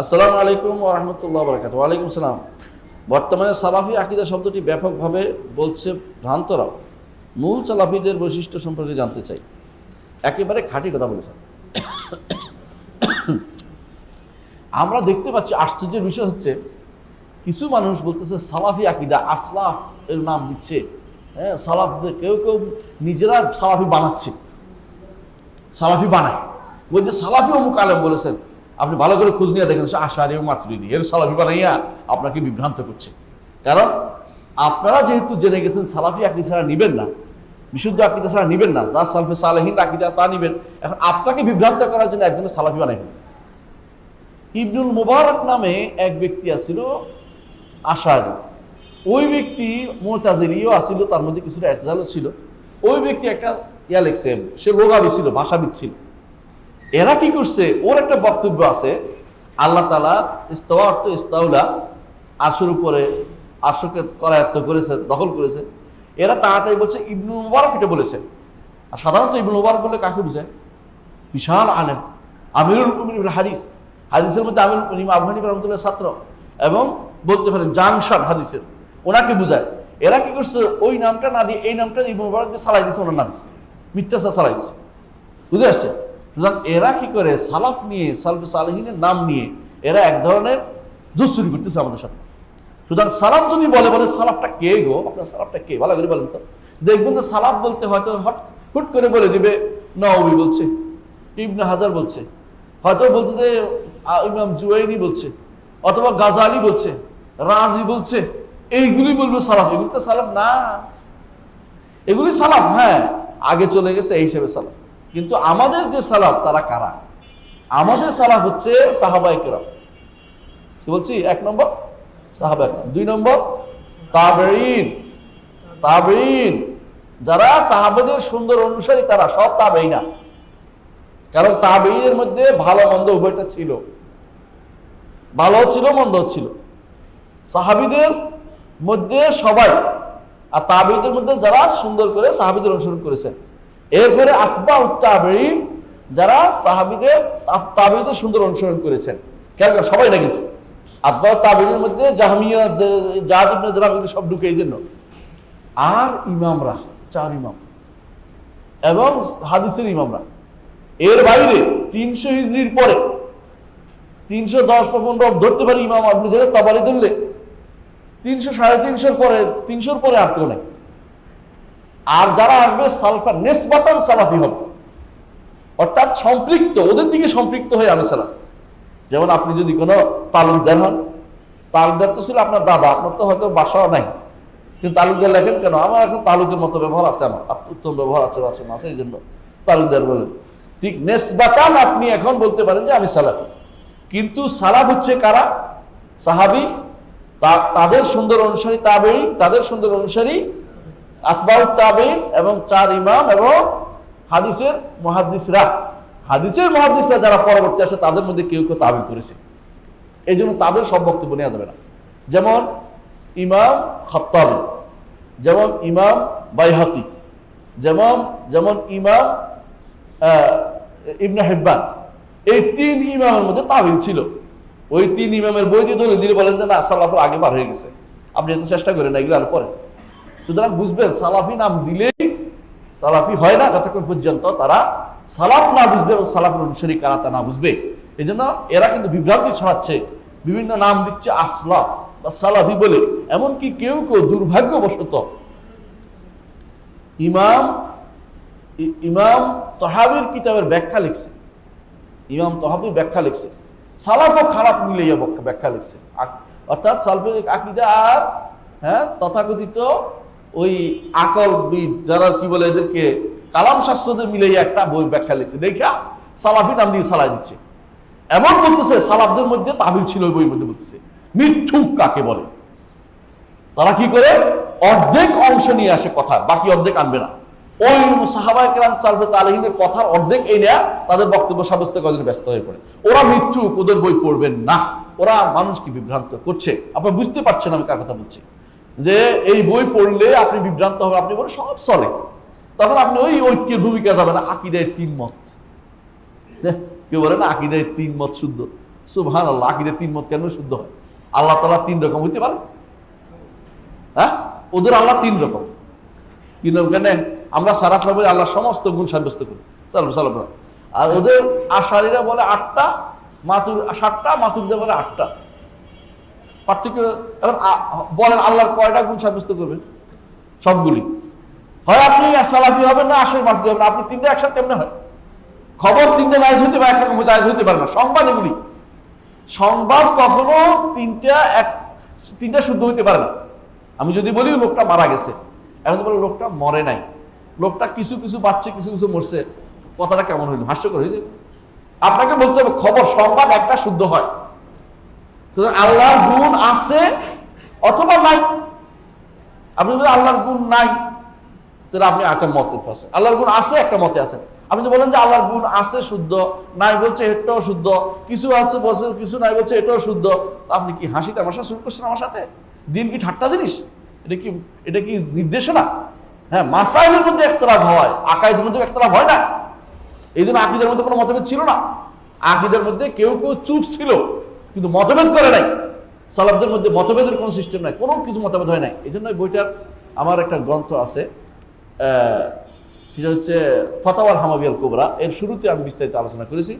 আসসালামু আলাইকুম রহমতুল্লাহ বরকাত ওয়ালাইকুম সালাম। বর্তমানে সালাফি আকিদা শব্দটি ব্যাপকভাবে বলছে ভ্রান্তরাও। মূল সালাফিদের বৈশিষ্ট্য সম্পর্কে জানতে চাই। একেবারে খাঁটি কথা বলেছেন। আমরা দেখতে পাচ্ছি আশ্চর্যের বিষয় হচ্ছে, কিছু মানুষ বলতেছে সালাফি আকিদা আসলাফ এর নাম দিচ্ছে। হ্যাঁ সালাফদের কেউ কেউ নিজেরা সালাফি বানাচ্ছে। সালাফি বানায়। বলছে সালাফি অমুক আলেম বলেছেন আপনি ভালো করে খোঁজ নিয়ে দেখেন আশারি ও মাতৃদি এর সালাফি বানাইয়া আপনাকে বিভ্রান্ত করছে। কারণ আপনারা যেহেতু জেনে গেছেন, সালাফি আকিদা ছাড়া নিবেন না, বিশুদ্ধ আকিদা ছাড়া নিবেন না, যা সালফে সালেহীন আকিদা, তা নিবেন। এখন আপনাকে বিভ্রান্ত করার জন্য একজনের সালাফি বানাই ফেলবেন। ইবনুল মুবারক নামে এক ব্যক্তি আছিল, আশারি। ওই ব্যক্তি মোতাজিরিও আসিল তার মধ্যে কিছুটা এতজালও ছিল। ওই ব্যক্তি একটা ইয়া লিখছে, সে লোগাবি ছিল, ভাষাবিদ ছিল। এরা কি করছে? ওর একটা বক্তব্য আছে, আল্লাহ তালা ইস্তাওয়া অর্থ ইস্তাউলা আরশের উপরে আরশকে করায়ত্ত করেছে, দখল করেছে। এরা তাড়াতাড়ি বলছে, ইবনু মুবারক এটা বলেছে। আর সাধারণত ইবনু মুবারক বলে কাকে বোঝায়? বিশাল আলেম। আমিরুল মুমিনিন হাদিস। হাদিসের মধ্যে আবু হানিফা রহমতুল্লাহ ছাত্র এবং বলতে পারেন জাংশন হাদিসের, ওনাকে বুঝায়। এরা কি করছে? ওই নামটা না দিয়ে এই নামটা ইবনু মুবারক দিয়ে সালাই দিয়েছে, ওনার নাম। মিথ্যাসা সালাই দিছে বুঝে আসছে? সুতরাং এরা কি করে? সালাফ নিয়ে, সালফে সালেহিনের নাম নিয়ে এরা এক ধরনের জুসুরি করতেছে আমাদের সাথে। সুতরাং সালাফ যদি বলে বলে সালাফটা কে গো? আপনার সালাফটা কে? ভালো করে বলেন তো। দেখবেন যে সালাফ বলতে হয়তো হট, হুট করে বলে দিবে। নবী বলছে, ইবনে হাজার বলছে, হয়তো বলতে যে ইমাম জুয়াইনি বলছে, অথবা গাজালি বলছে, রাজি বলছে এইগুলি বলবে সালাফ। এগুলি তো সালাফ না। এগুলি সালাফ হ্যাঁ। আগে চলে গেছে এই হিসেবে সালাফ। কিন্তু আমাদের যে সালাফ, তারা কারা? আমাদের সালাফ হচ্ছে সাহাবা একরাম কি বলছি? এক নম্বর? সাহাবা দুই নম্বর? তাবেইন তাবেইন যারা সাহাবাদের সুন্দর অনুসারী, তারা সব তাবেই না। কারণ তাবেইনের মধ্যে ভালো মন্দ উভয়টা ছিল। ভালো ছিল, মন্দ ছিল। সাহাবিদের মধ্যে সবাই, আর তাবিদের মধ্যে যারা সুন্দর করে সাহাবিদের অনুসরণ করেছেন এরপরে আকবা উত্তাবেইন যারা সাহাবিদের তাবিদের সুন্দর অনুসরণ করেছেন। কেন সবাই না কিন্তু। আকবা তাবিদের মধ্যে জাহামিয়া জাহাদিবনে সব ঢুকে এই জন্য। আর ইমামরা, চার ইমাম। এবং হাদিসের ইমামরা। এর বাইরে তিনশো হিজড়ির পরে, তিনশো দশ পনেরো ধরতে পারি ইমাম, আপনি যেটা তবারি ধরলে, তিনশো সাড়ে তিনশোর পরে তিনশোর পরে আর কেউ নেই। আর যারা আসবে সালফা, নেসবাতান সালাফি হবে। অর্থাৎ সম্পৃক্ত, ওদের দিকে সম্পৃক্ত হয়ে আমি সালাফ। যেমন আপনি যদি কোনো তালুকদার হন, তালুকদার তো ছিল আপনার দাদা, আপনার তো হয়তো বাসাও নাই। কিন্তু তালুকদার লেখেন কেন? আমার এখন তালুকের মতো ব্যবহার আছে আমার উত্তম ব্যবহার আছে আচরণ আছে, এই জন্য তালুকদার বলেন। ঠিক নেসবাতান আপনি এখন বলতে পারেন যে আমি সালাফি। কিন্তু সালাফ হচ্ছে কারা? সাহাবি তাদের সুন্দর অনুসারী তাবেই তাদের সুন্দর অনুসারী আকবর তাবেইন এবং চার ইমাম এবং হাদিসের মহাদিসরা হাদিসের মহাদিসরা যারা পরবর্তী আসে, তাদের মধ্যে কেউ কেউ তাবি করেছে। এই জন্য তাদের সব বক্তব্য নেওয়া যাবে না। যেমন ইমাম খত্তাবি, যেমন ইমাম বাইহাতি যেমন যেমন ইমাম ইবনে হেব্বান। এই তিন ইমামের মধ্যে তাবিল ছিল। ওই তিন ইমামের বই দিয়ে দলিল দিয়ে বলেন যে, না, সালাফের আগে পার হয়ে গেছে। আপনি এত চেষ্টা করেন এগুলো আর পরে। সুতরাং বুঝবেন, সালাফি নাম দিলেই সালাফি হয় না, যতক্ষণ পর্যন্ত তারা সালাফ না বুঝবে এবং সালাফের অনুসারী কারা তা না বুঝবে। এই জন্য এরা কিন্তু বিভ্রান্তি ছড়াচ্ছে, বিভিন্ন নাম দিচ্ছে আসলাফ বা সালাফি বলে। এমনকি কেউ কেউ দুর্ভাগ্যবশত ইমাম ইমাম তহাবির কিতাবের ব্যাখ্যা লিখছে। ইমাম তহাবি ব্যাখ্যা লিখছে। সালাফও খারাপ মিলাইয়া বক- ব্যাখ্যা লিখছে। অর্থাৎ সালফের আকিদা আর হ্যাঁ তথাকথিত ওই আকলবিদ যারা কি বলে এদেরকে, কালাম শাস্ত্রদের মিলাইয়া একটা বই ব্যাখ্যা লিখছে। দেখা, সালাফি নাম দিয়ে সালাই দিচ্ছে। এমন বলতেছে, সালাফদের মধ্যে তাবিল ছিল ওই বইয়ের মধ্যে বলতেছে। মিথ্যুক কাকে বলে? তারা কি করে? অর্ধেক অংশ নিয়ে আসে কথা, বাকি অর্ধেক আনবে না। ওই কেরাম চালবে তালহিনের কথার অর্ধেক এই নেয়া তাদের বক্তব্য সাব্যস্ত করার ব্যস্ত হয়ে পড়ে। ওরা মৃত্যু ওদের বই পড়বেন না। ওরা মানুষকে বিভ্রান্ত করছে। আপনারা বুঝতে পারছেন আমি কার কথা বলছি। যে এই বই পড়লে আপনি বিভ্রান্ত হবে আপনি বলেন সব চলে। তখন আপনি ওই ঐক্যের ভূমিকা যাবেন আকিদায় তিন মত। কেউ বলে না, আকিদায় তিন মত শুদ্ধ। সুবহান আল্লাহ আকিদের তিন মত কেন শুদ্ধ হয়? আল্লাহ তালা তিন রকম হইতে পারে। হ্যাঁ? ওদের আল্লাহ তিন রকম। তিন রকম কেন? আমরা সারা প্রভু আল্লাহ সমস্ত গুণ সাব্যস্ত করি। চালো চালো আর ওদের আশারিরা বলে আটটা, মাতুর সাতটা মাতুরদের বলে আটটা। পার্থক্য এখন বলেন আল্লাহর কয়টা গুণ সাব্যস্ত করবেন? সবগুলি। হয় আপনি সালাফি হবেন না আসল মার্কি হবেন আপনি তিনটা একসাথে কেমনে হয়? খবর তিনটা জায়জ হইতে পারে একটা জায়জ হইতে পারে না। সংবাদ এগুলি। সংবাদ কখনো তিনটা এক, তিনটা শুদ্ধ হইতে পারে না। আমি যদি বলি, লোকটা মারা গেছে। এখন তো বলে, লোকটা মরে নাই। লোকটা কিছু কিছু বাচ্চা, কিছু কিছু মরছে। কথাটা কেমন হইল? হাস্যকর হয়েছে আপনাকে বলতে হবে, খবর, সংবাদ একটা শুদ্ধ হয়। আল্লাহর গুণ আছে অথবা নাই। আপনি যদি আল্লাহর গুণ নাই, তাহলে আপনি একটা মতে আছেন। আল্লাহর গুণ আছে, একটা মতে আছেন। আপনি বলেন যে আল্লাহর গুণ আছে, শুদ্ধ, নাই বলছে, এটাও শুদ্ধ, কিছু আছে বলছে, কিছু নাই বলছে, এটাও শুদ্ধ আপনি কি হাসি তামাশা শুরু করছেন আমার সাথে? দিন কি ঠাট্টা জিনিস? এটা কি এটা কি নির্দেশনা? হ্যাঁ মাসাইলের মধ্যে একতলাভ হয়, আকাইদের মধ্যে একতলাভ হয় না। এই জন্য আকিদের মধ্যে কোনো মতভেদ ছিল না। আকিদের মধ্যে কেউ কেউ চুপ ছিল। কিন্তু মতভেদ করে নাই। সালাফদের মধ্যে মতভেদের কোনো সিস্টেম নাই, কোনো কিছু মতভেদ হয় নাই। এই জন্য বইটার আমার একটা গ্রন্থ আছে সেটা হচ্ছে ফতাওয়াল হামাবিয়াল কোবরা। এর শুরুতে আমি বিস্তারিত আলোচনা করেছি।